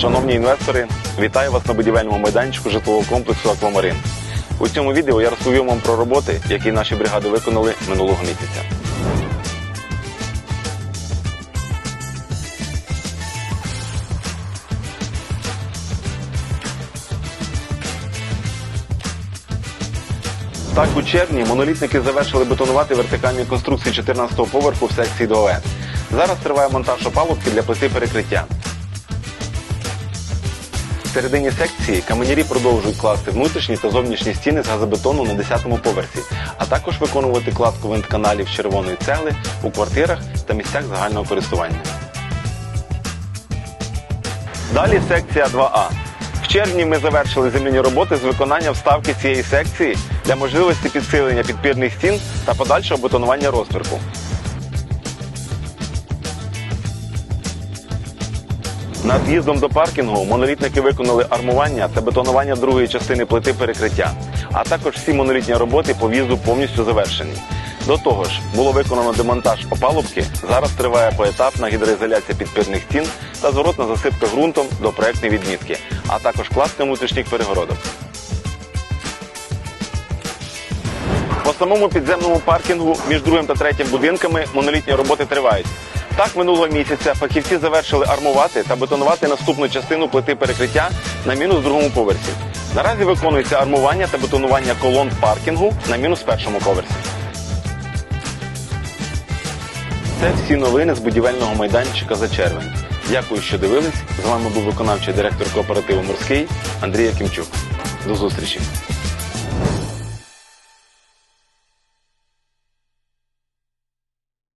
Шановні інвестори, вітаю вас на будівельному майданчику житлового комплексу Аквамарин. У цьому відео я розповім вам про роботи, які наші бригади виконали минулого місяця. Так, у червні монолітники завершили бетонувати вертикальні конструкції 14-го поверху в секції 2Е. Зараз триває монтаж опалубки для плити перекриття. Середині секції каменярі продовжують класти внутрішні та зовнішні стіни з газобетону на 10-му поверсі, а також виконувати кладку вентканалів червоної цегли у квартирах та місцях загального користування. Далі секція 2А. В червні ми завершили земляні роботи з виконання вставки цієї секції для можливості підсилення підпірних стін та подальшого бетонування розтверку. Над в'їздом до паркінгу монолітники виконали армування та бетонування другої частини плити перекриття, а також всі монолітні роботи по в'їзду повністю завершені. До того ж, було виконано демонтаж опалубки. Зараз триває поетапна гідроізоляція підпірних стін та зворотна засипка ґрунтом до проектної відмітки, а також кладка внутрішніх перегородок. По самому підземному паркінгу між другим та третім будинками монолітні роботи тривають. Так, минулого місяця фахівці завершили армувати та бетонувати наступну частину плити перекриття на мінус другому поверсі. Наразі виконується армування та бетонування колон паркінгу на мінус першому поверсі. Це всі новини з будівельного майданчика за червень. Дякую, що дивились. З вами був виконавчий директор кооперативу Морський Андрій Якимчук. До зустрічі!